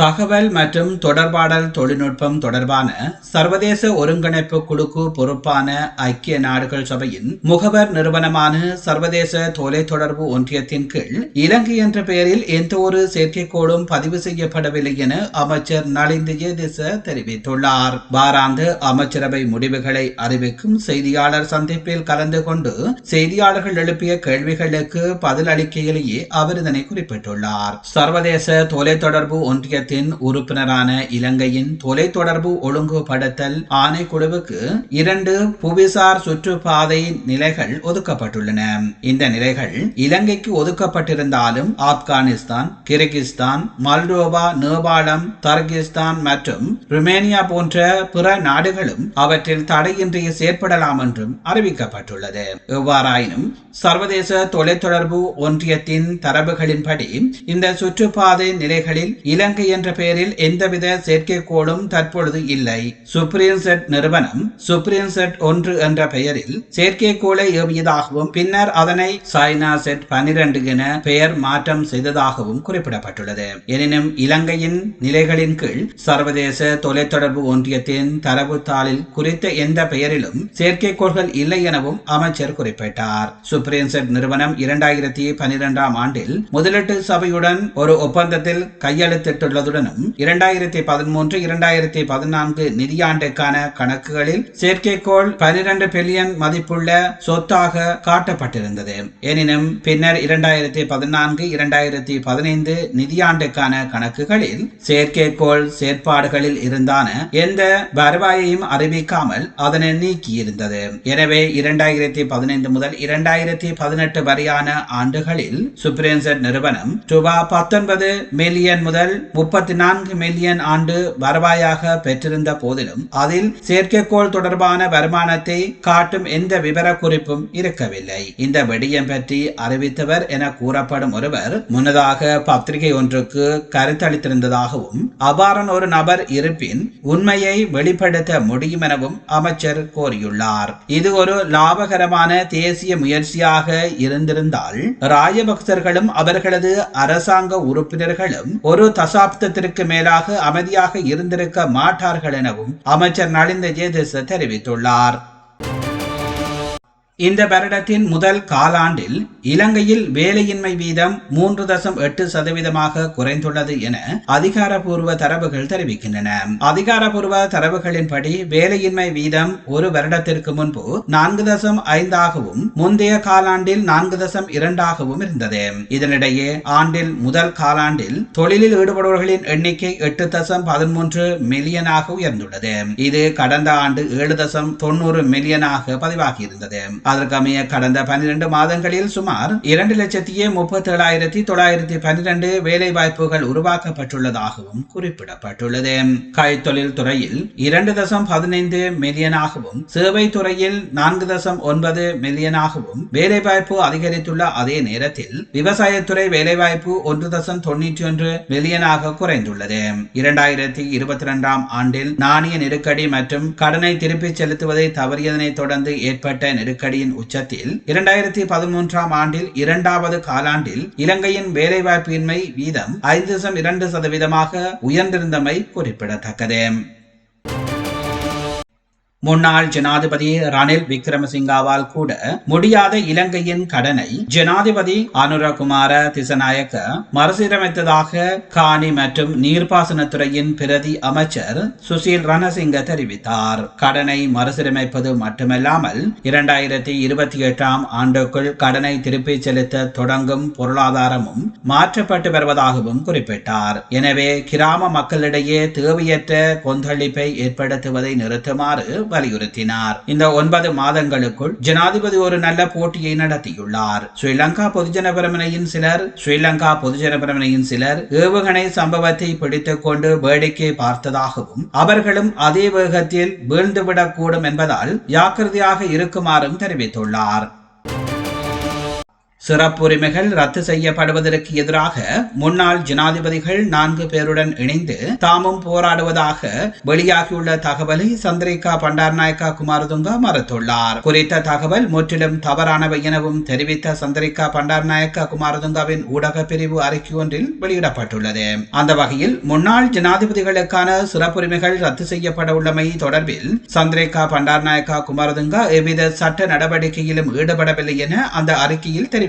தகவல் மற்றும் தொடர்பாடல் தொழில்நுட்பம் தொடர்பான சர்வதேச ஒருங்கிணைப்பு குழுக்கு பொறுப்பான ஐக்கிய நாடுகள் சபையின் முகவர் நிறுவனமான சர்வதேச தொலைத்தொடர்பு ஒன்றியத்தின் கீழ் இலங்கை என்ற பெயரில் எந்த ஒரு செயற்கைக்கோளும் பதிவு செய்யப்படவில்லை என அமைச்சர் நலிந்த ஜெயதிச தெரிவித்துள்ளார். வாராந்து அமைச்சரவை முடிவுகளை அறிவிக்கும் செய்தியாளர் சந்திப்பில் கலந்து கொண்டு செய்தியாளர்கள் எழுப்பிய கேள்விகளுக்கு பதில் அளிக்கையிலேயே அவர் இதனை குறிப்பிட்டுள்ளார். சர்வதேச தொலைத்தொடர்பு ஒன்றியத்தின் உறுப்பினரான இலங்கையின் தொலைத்தொடர்பு ஒழுங்குபடுத்தல் ஆணைக்குழுவுக்கு இரண்டு புவிசார் சுற்றுப்பாதை நிலைகள் ஒதுக்கப்பட்டுள்ளன. இந்த நிலைகள் இலங்கைக்கு ஒதுக்கப்பட்டிருந்தாலும் ஆப்கானிஸ்தான் கிர்கிஸ்தான் மல்டோவா நேபாளம் தர்கிஸ்தான் மற்றும் ருமேனியா போன்ற பிற நாடுகளும் அவற்றில் தடையின்றி செயற்படலாம் என்றும் அறிவிக்கப்பட்டுள்ளது. எவ்வாறாயினும் சர்வதேச தொலைத்தொடர்பு ஒன்றியத்தின் தரவுகளின்படி இந்த சுற்றுப்பாதை நிலைகளில் இலங்கையின் என்ற பெயரில் எந்தவித செயற்கைக்கோளும் தற்பொழுது இல்லை. சுப்ரீம் நிறுவனம் சுப்ரீம் ஒன்று என்ற பெயரில் செயற்கைக்கோளை ஏவியதாகவும் பின்னர் அதனை சைனா செட் பனிரெண்டு என பெயர் மாற்றம் செய்ததாகவும் குறிப்பிடப்பட்டுள்ளது. எனினும் இலங்கையின் நிலைகளின் கீழ் சர்வதேச தொலைத்தொடர்பு ஒன்றியத்தின் தரவுத்தாளில் குறித்த எந்த பெயரிலும் செயற்கைக்கோள்கள் இல்லை எனவும் அமைச்சர் குறிப்பிட்டார். சுப்ரீம் நிறுவனம் இரண்டாயிரத்தி பனிரெண்டாம் ஆண்டில் முதலீட்டு சபையுடன் ஒரு ஒப்பந்தத்தில் கையெழுத்திட்டுள்ள என்பதுடனும் இரண்டாயிரத்தி பதிமூன்று இரண்டாயிரத்தி பதினான்கு நிதியாண்டுக்கான கணக்குகளில் செயற்கைக்கோள் பனிரெண்டு பில்லியன் மதிப்புள்ள சொத்தாக காட்டப்பட்டிருந்தது. எனினும் பின்னர் இரண்டாயிரத்தி பதினான்கு இரண்டாயிரத்தி பதினைந்து நிதியாண்டுக்கான கணக்குகளில் செயற்கைக்கோள் செயற்பாடுகளில் இருந்தான எந்த வருவாயையும் அறிவிக்காமல் அதனை நீக்கியிருந்தது. எனவே இரண்டாயிரத்தி பதினைந்து முதல் இரண்டாயிரத்தி பதினெட்டு வரையான ஆண்டுகளில் சுப்ரீம்செட் நிறுவனம் ரூபாய் பத்தொன்பது மில்லியன் முதல் முப்பத்தி நான்கு மில்லியன் ஆண்டு வருவாயாக பெற்றிருந்த போதிலும் அதில் செயற்கைக்கோள் தொடர்பான வருமானத்தை காட்டும் எந்த விவரக்குறிப்பும் இருக்கவில்லை. இந்த விடயம் பற்றி அறிவித்தவர் என கூறப்படும் ஒருவர் முன்னதாக பத்திரிகை ஒன்றுக்கு கருத்தளித்திருந்ததாகவும் அவ்வாறான ஒரு நபர் இருப்பின் உண்மையை வெளிப்படுத்த முடியும் எனவும் அமைச்சர் கோரியுள்ளார். இது ஒரு லாபகரமான தேசிய முயற்சியாக இருந்திருந்தால் ராஜபக்சர்களும் அவர்களது அரசாங்க உறுப்பினர்களும் ஒரு தசாப்தத்திற்கு மேலாக அமைதியாக இருந்திருக்க மாட்டார்கள் எனவும் அமைச்சர் நலிந்த ஜேதேச தெரிவித்துள்ளார். இந்த வருடத்தின் முதல் காலாண்டில் இலங்கையில் வேலையின்மை வீதம் மூன்று தசம் எட்டு சதவீதமாக குறைந்துள்ளது என அதிகாரப்பூர்வ தரவுகள் தெரிவிக்கின்றன. அதிகாரப்பூர்வ தரவுகளின்படி வேலையின்மை வீதம் ஒரு வருடத்திற்கு முன்பு நான்கு தசம் ஐந்தாகவும் முந்தைய காலாண்டில் நான்கு தசம் இரண்டாகவும் இருந்தது. இதனிடையே ஆண்டில் முதல் காலாண்டில் தொழிலில் ஈடுபடுபவர்களின் எண்ணிக்கை எட்டு தசம் பதிமூன்று மில்லியனாக உயர்ந்துள்ளது. இது கடந்த ஆண்டு ஏழு தசம் தொண்ணூறு மில்லியனாக பதிவாகியிருந்தது. அதற்கமைய கடந்த பனிரெண்டு மாதங்களில் சுமார் இரண்டு லட்சத்தியே முப்பத்தி ஏழாயிரத்தி தொள்ளாயிரத்தி பன்னிரண்டு வேலை வாய்ப்புகள் உருவாக்கப்பட்டுள்ளதாகவும் குறிப்பிடப்பட்டுள்ளது. கைத்தொழில் துறையில் இரண்டு தசம் பதினைந்து மில்லியனாகவும் சேவை துறையில் நான்கு தசம் ஒன்பது மில்லியனாகவும் வேலைவாய்ப்பு அதிகரித்துள்ள அதே நேரத்தில் விவசாயத்துறை வேலைவாய்ப்பு ஒன்று தசம் தொண்ணூற்றி ஒன்று மில்லியனாக குறைந்துள்ளது. இரண்டாயிரத்தி இருபத்தி இரண்டாம் ஆண்டில் நாணய நெருக்கடி மற்றும் கடனை திருப்பிச் செலுத்துவதை தவறியதனை தொடர்ந்து ஏற்பட்ட நெருக்கடி நெருக்கடியின் உச்சத்தில் இரண்டாயிரத்தி பதிமூன்றாம் ஆண்டில் இரண்டாவது காலாண்டில் இலங்கையின் வேலைவாய்ப்பின்மை வீதம் ஐந்து இரண்டு சதவீதமாக உயர்ந்திருந்தமை குறிப்பிடத்தக்கது. முன்னாள் ஜனாதிபதி ரணில் விக்ரமசிங்காவால் கூட முடியாத இலங்கையின் கடனை ஜனாதிபதி அனுரகுமார திசநாயக்க மறுசீரமைத்ததாக காணி மற்றும் நீர்ப்பாசனத்துறையின் பிரதி அமைச்சர் சுசீல் ரணசிங்க தெரிவித்தார். கடனை மறுசீரமைப்பது மட்டுமல்லாமல் இரண்டாயிரத்தி இருபத்தி எட்டாம் ஆண்டுக்குள் கடனை திருப்பி செலுத்த தொடங்கும் பொருளாதாரமும் மாற்றப்பட்டு வருவதாகவும் குறிப்பிட்டார். எனவே கிராம மக்களிடையே தேவையற்ற கொந்தளிப்பை ஏற்படுத்துவதை நிறுத்துமாறு வலியுறுத்தினார். இந்த ஒன்பது மாதங்களுக்குள் ஜனாதிபதி ஒரு நல்ல போட்டியை நடத்தியுள்ளார். ஸ்ரீலங்கா பொதுஜன பிரமணையின் சிலர் ஸ்ரீலங்கா பொதுஜன பிரமணையின் சிலர் ஏவுகணை சம்பவத்தை பிடித்துக் கொண்டு வேடிக்கை பார்த்ததாகவும் அவர்களும் அதே வேகத்தில் வீழ்ந்துவிடக்கூடும் என்பதால் ஜாக்கிரதையாக இருக்குமாறும் தெரிவித்துள்ளார். சிறப்புரிமைகள் ரத்து செய்யப்படுவதற்கு எதிராக முன்னாள் ஜனாதிபதிகள் நான்கு பேருடன் இணைந்து தாமும் போராடுவதாக வெளியாகியுள்ள தகவலை சந்திரிகா பண்டார்நாயக்கா குமாரதுங்கா மறுத்துள்ளார். குறித்த தகவல் முற்றிலும் தவறானவை எனவும் தெரிவித்த சந்திரிகா பண்டார்நாயக்கா குமாரதுங்காவின் ஊடக பிரிவு அறிக்கை ஒன்றில் வெளியிடப்பட்டுள்ளது. அந்த வகையில் முன்னாள் ஜனாதிபதிகளுக்கான சிறப்புரிமைகள் ரத்து செய்யப்பட உள்ளமை தொடர்பில் சந்திரிகா பண்டார்நாயக்கா குமாரதுங்கா எவ்வித சட்ட நடவடிக்கையிலும் ஈடுபடவில்லை என அந்த அறிக்கையில் தெரிவித்தார்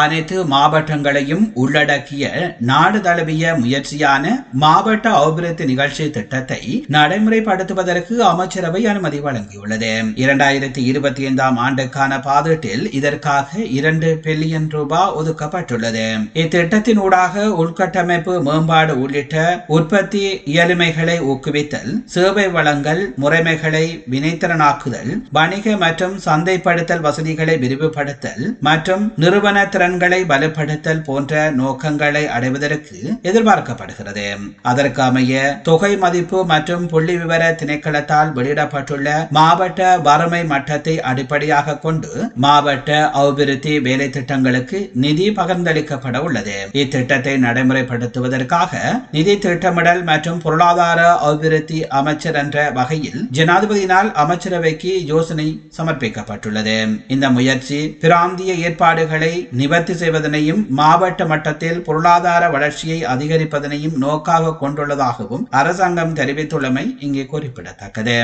அனைத்து மாவட்டங்களையும் உள்ளடக்கிய நாடு தழுவிய முயற்சியான மாவட்ட அபிவிருத்தி நிகழ்ச்சி திட்டத்தை நடைமுறைப்படுத்துவதற்கு அமைச்சரவை அனுமதி வழங்கியுள்ளது. இரண்டாயிரத்தி இருபத்தி ஐந்தாம் ஆண்டுக்கான பாதீட்டில் இதற்காக இரண்டு பில்லியன் ரூபாய் ஒதுக்கப்பட்டுள்ளது. இத்திட்டத்தின் ஊடாக உள்கட்டமைப்பு மேம்பாடு உள்ளிட்ட உற்பத்தி இயலுமைகளை ஊக்குவித்தல் சேவை வளங்கள் முறைமைகளை வினைத்திறனாக்குதல் வணிக மற்றும் சந்தைப்படுத்தல் வசதிகளை விரிவுபடுத்தல் மற்றும் நிறுவன திறன்களை வலுப்படுத்தல் போன்ற நோக்கங்களை அடைவதற்கு எதிர்பார்க்கப்படுகிறது. அதற்கமைய தொகை மதிப்பு மற்றும் புள்ளி விவர திணைக்களத்தால் வெளியிடப்பட்டுள்ள மாவட்ட வறுமை மட்டத்தை அடிப்படையாக கொண்டு மாவட்ட அபிவிருத்தி வேலை திட்டங்களுக்கு நிதி பகிர்ந்தளிக்கப்பட உள்ளது. இத்திட்டத்தை நடைமுறைப்படுத்துவதற்காக நிதி திட்டமிடல் மற்றும் பொருளாதார அபிவிருத்தி அமைச்சர் என்ற வகையில் ஜனாதிபதியினால் அமைச்சரவைக்கு யோசனை சமர்ப்பிக்கப்பட்டுள்ளது. இந்த முயற்சி பிராந்திய ஏற்பாடுகளை நிவர்த்தி செய்வதனையும் மாவட்ட மட்டத்தில் பொருளாதார வளர்ச்சியை அதிகரிப்பதனையும் நோக்காக கொண்டுள்ளதாகவும் அரசாங்கம் தெரிவித்துள்ளமை இங்கே குறிப்பிடத்தக்கது.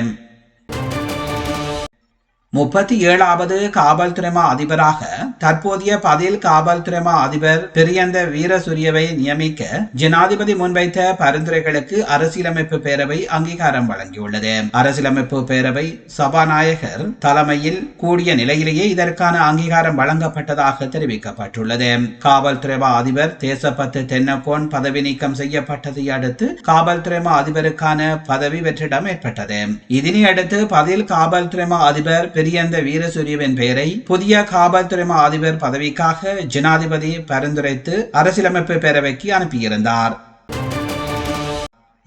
முப்பத்தி ஏழாவது காவல்துறைமா அதிபராக தற்போதைய பதில் காவல்துறைமா அதிபர் பிரியந்த வீரசூரியவை நியமிக்க ஜனாதிபதி முன்வைத்த பரிந்துரைகளுக்கு அரசியலமைப்பு பேரவை அங்கீகாரம் வழங்கியுள்ளது. அரசியலமைப்பு பேரவை சபாநாயகர் தலைமையில் கூடிய நிலையிலேயே இதற்கான அங்கீகாரம் வழங்கப்பட்டதாக தெரிவிக்கப்பட்டுள்ளது. காவல்துறை அதிபர் தேசப்பத்து தென்னக்கோன் பதவி நீக்கம் செய்யப்பட்டதை அடுத்து காவல்துறைமா அதிபருக்கான பதவி வெற்றிடம் ஏற்பட்டது. இதனை அடுத்து பதில் காவல்துறை அதிபர் பெரியந்த வீரசூரியவின் பெயரை புதிய காவல்துறை அதிபர் பதவிக்காக ஜனாதிபதி பரிந்துரைத்து அரசியலமைப்பு பேரவைக்கு அனுப்பியிருந்தார்.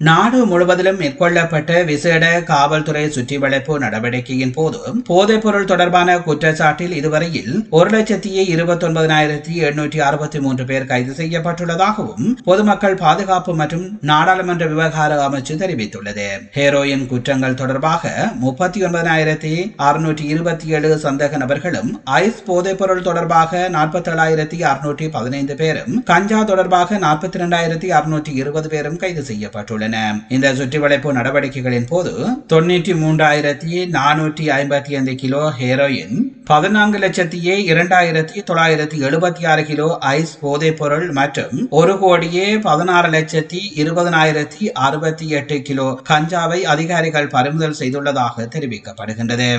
நாடு முழுவதிலும் மேற்கொள்ளப்பட்ட விசேட காவல்துறை சுற்றி வளைப்பு நடவடிக்கையின் போது போதைப் பொருள் தொடர்பான குற்றச்சாட்டில் இதுவரையில் ஒரு லட்சத்தி இருபத்தொன்பதாயிரத்தி எண்ணூற்றி அறுபத்தி மூன்று பேர் கைது செய்யப்பட்டுள்ளதாகவும் பொதுமக்கள் பாதுகாப்பு மற்றும் நாடாளுமன்ற விவகார அமைச்சு தெரிவித்துள்ளது. ஹேரோயின் குற்றங்கள் தொடர்பாக முப்பத்தி ஒன்பதாயிரத்தி அறுநூற்றி இருபத்தி ஏழு சந்தேக நபர்களும் ஐஸ் போதைப் பொருள் தொடர்பாக நாற்பத்தி ஏழாயிரத்தி அறுநூற்றி பதினைந்து பேரும் கஞ்சா தொடர்பாக நாற்பத்தி இரண்டாயிரத்தி அறுநூற்றி இருபது பேரும் கைது செய்யப்பட்டுள்ளனர். உள்ளன இந்த சுற்றிவளைப்பு நடவடிக்கைகளின் போது தொண்ணூற்றி மூன்றாயிரத்தி நானூற்றி ஐம்பத்தி ஐந்து கிலோ ஹெரோயின் பதினான்கு லட்சத்தியே இரண்டாயிரத்தி தொள்ளாயிரத்தி எழுபத்தி ஆறு கிலோ ஐஸ் போதைப் பொருள் மற்றும் ஒரு கோடியே பதினாறு லட்சத்தி இருபதனாயிரத்தி அறுபத்தி எட்டு கிலோ கஞ்சாவை அதிகாரிகள் பறிமுதல் செய்துள்ளதாக தெரிவிக்கப்படுகின்றது.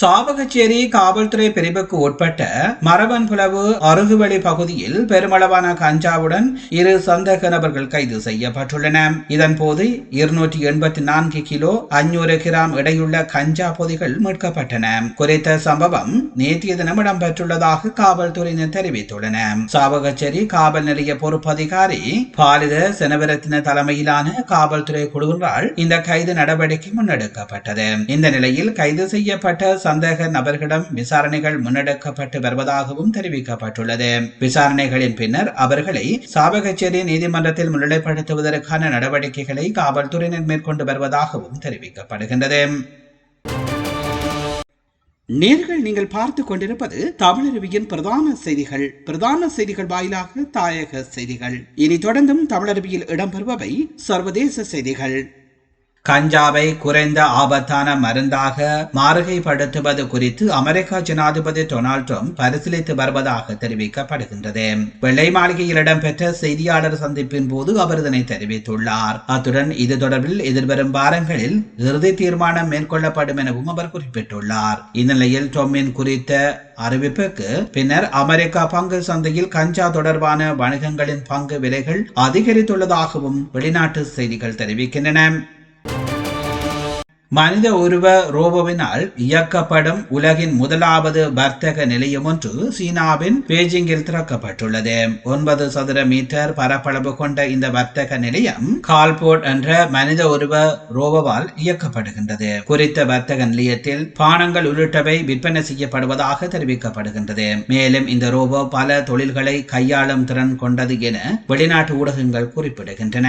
சாவகச்சேரி காவல்துறை பிரிவுக்கு உட்பட்ட மரபன்புலவு அருகுவழி பகுதியில் பெருமளவான கஞ்சாவுடன் இரு சந்தேக நபர்கள் கைது செய்யப்பட்டுள்ளன. இதன்போது இருநூற்றி எண்பத்தி நான்கு கிலோ அஞ்சூறு கிராம் எடையுள்ள கஞ்சா பொதிகள் மீட்கப்பட்டன. குறித்த சம்பவம் நேற்றைய தினம் இடம்பெற்றுள்ளதாக காவல்துறையினர் தெரிவித்துள்ளன. சாவகச்சேரி காவல் நிலைய பொறுப்பதிகாரி பாலித செனவரத்தின தலைமையிலான காவல்துறை குழுவினால் இந்த கைது நடவடிக்கை முன்னெடுக்கப்பட்டது. இந்த நிலையில் கைது செய்யப்பட்ட சந்தேக நபர்களிடம் விசாரணைகள் முன்னெடுக்கப்பட்டு வருவதாகவும் தெரிவிக்கப்பட்டுள்ளது. விசாரணைகளின் பின்னர் அவர்களை சாவகச்சேரி நீதிமன்றத்தில் முன்னிலைப்படுத்துவதற்கான நடவடிக்கைகளை காவல்துறையினர் மேற்கொண்டு வருவதாகவும் தெரிவிக்கப்படுகின்றது. நேர்கள் நீங்கள் பார்த்து கொண்டிருப்பது தமிழருவியின் பிரதான செய்திகள். பிரதான செய்திகள் வாயிலாக தாயக செய்திகள். இனி தொடர்ந்தும் தமிழருவியில் இடம்பெறுபவை சர்வதேச செய்திகள். கஞ்சாவை குறைந்த ஆபத்தான மருந்தாக மாறுகைப்படுத்துவது குறித்து அமெரிக்கா ஜனாதிபதி டொனால்ட் ட்ரம்ப் பரிசீலித்து வருவதாக தெரிவிக்கப்படுகின்றது. வெள்ளை மாளிகையில் இடம்பெற்ற செய்தியாளர் சந்திப்பின் போது அவர் இதனை தெரிவித்துள்ளார். அத்துடன் இது தொடர்பில் எதிர்வரும் வாரங்களில் இறுதி தீர்மானம் மேற்கொள்ளப்படும் எனவும் அவர் குறிப்பிட்டுள்ளார். இந்நிலையில் டொம்மின் குறித்த அறிவிப்புக்கு பின்னர் அமெரிக்கா பங்கு சந்தையில் கஞ்சா தொடர்பான வணிகங்களின் பங்கு விலைகள் அதிகரித்துள்ளதாகவும் வெளிநாட்டு செய்திகள் தெரிவிக்கின்றன. மனித உருவ ரோபோவினால் இயக்கப்படும் உலகின் முதலாவது வர்த்தக நிலையம் ஒன்று சீனாவின் பெய்ஜிங்கில் திறக்கப்பட்டுள்ளது. ஒன்பது சதுர மீட்டர் பரப்பளவு கொண்ட இந்த வர்த்தக நிலையம் கால்போர்ட் என்ற மனித உருவ ரோபோவால் இயக்கப்படுகின்றது. குறித்த வர்த்தக நிலையத்தில் பானங்கள் உள்ளிட்டவை விற்பனை செய்யப்படுவதாக தெரிவிக்கப்படுகின்றது. மேலும் இந்த ரோபோ பல தொழில்களை கையாளும் திறன் கொண்டது என வெளிநாட்டு ஊடகங்கள் குறிப்பிடுகின்றன.